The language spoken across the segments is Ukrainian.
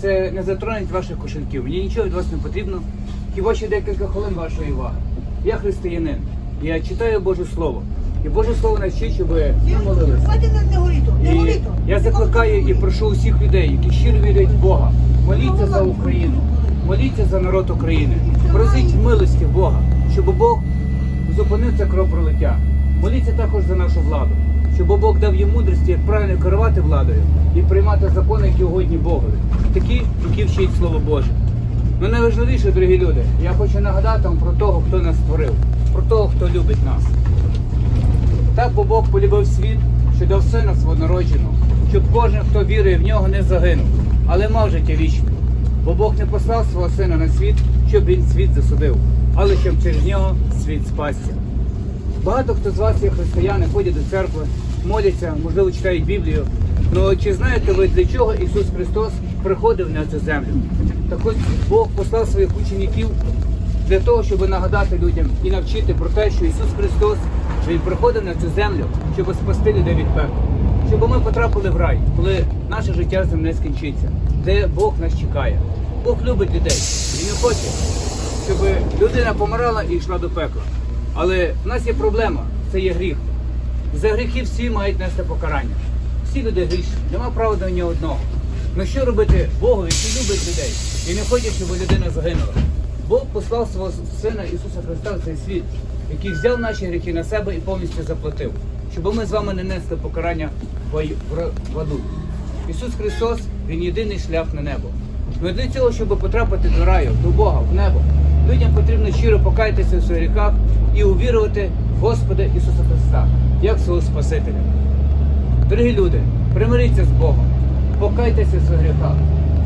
Це не затронуть ваших кошельків. Мені нічого від вас не потрібно. Хіба ще декілька хвилин вашої уваги. Я християнин. Я читаю Боже Слово. І Боже Слово нас вчить, щоб ми молилися. І я закликаю і прошу усіх людей, які щиро вірять в Бога. Моліться за Україну, моліться за народ України. Просіть милості Бога, щоб Бог зупинив це кровопролиття. Моліться також за нашу владу, щоб Бог дав їм мудрості, як правильно керувати владою і приймати закони, які угодні Богові. Такі, які вчить Слово Боже. Ну найважливіше, дорогі люди, я хочу нагадати вам про того, хто нас створив, про того, хто любить нас. Так бо Бог полюбив світ, що дав сина свого народженого, щоб кожен, хто вірує в нього, не загинув, але мав життя вічне. Бо Бог не послав свого сина на світ, щоб він світ засудив, але щоб через нього світ спасся. Багато хто з вас є християни, ходять до церкви, моляться, можливо, читають Біблію. Ну чи знаєте ви, для чого Ісус Христос приходив на цю землю? Так ось Бог послав своїх учеників для того, щоб нагадати людям і навчити про те, що Ісус Христос Він приходив на цю землю, щоб спасти людей від пекла, щоб ми потрапили в рай, коли наше життя земне скінчиться, де Бог нас чекає. Бог любить людей і не хоче, щоб людина помирала і йшла до пекла. Але в нас є проблема, це є гріх. За гріхи всі мають нести покарання. Всі люди грішні, нема права до нього одного. Ну що робити Богу, який любить людей і не хоче, щоб людина загинула? Бог послав свого Сина Ісуса Христа в цей світ, який взяв наші гріхи на себе і повністю заплатив, щоб ми з вами не несли покарання в аду. Ісус Христос Він єдиний шлях на небо. Ну для цього, щоб потрапити до раю, до Бога, в небо, людям потрібно щиро покаятися в своїх гріхах і увірувати в Господа Ісуса Христа як свого Спасителя. Дорогі люди, примиріться з Богом, покайтеся в своїх гріхах,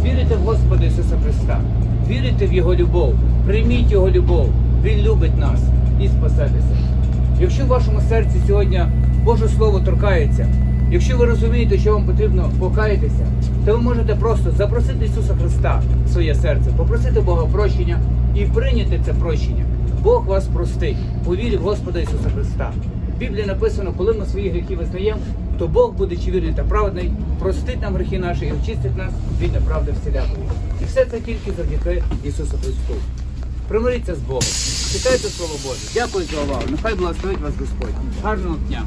вірите в Господа Ісуса Христа, вірите в Його любов, прийміть Його любов, Він любить нас і спасетеся. Якщо в вашому серці сьогодні Боже Слово торкається, якщо ви розумієте, що вам потрібно покаятися, то ви можете просто запросити Ісуса Христа в своє серце, попросити Бога прощення і прийняти це прощення. Бог вас простить у Господа Ісуса Христа. В Біблії написано, коли ми свої гріхи визнаємо, то Бог буде чи вірний та праведний, простить нам гріхи наші і очистить нас від неправди всілякої. І все це тільки завдяки Ісусу Христу. Примиріться з Богом, читайте Слово Боже. Дякую за увагу. Нехай благословить вас Господь. Гарного дня.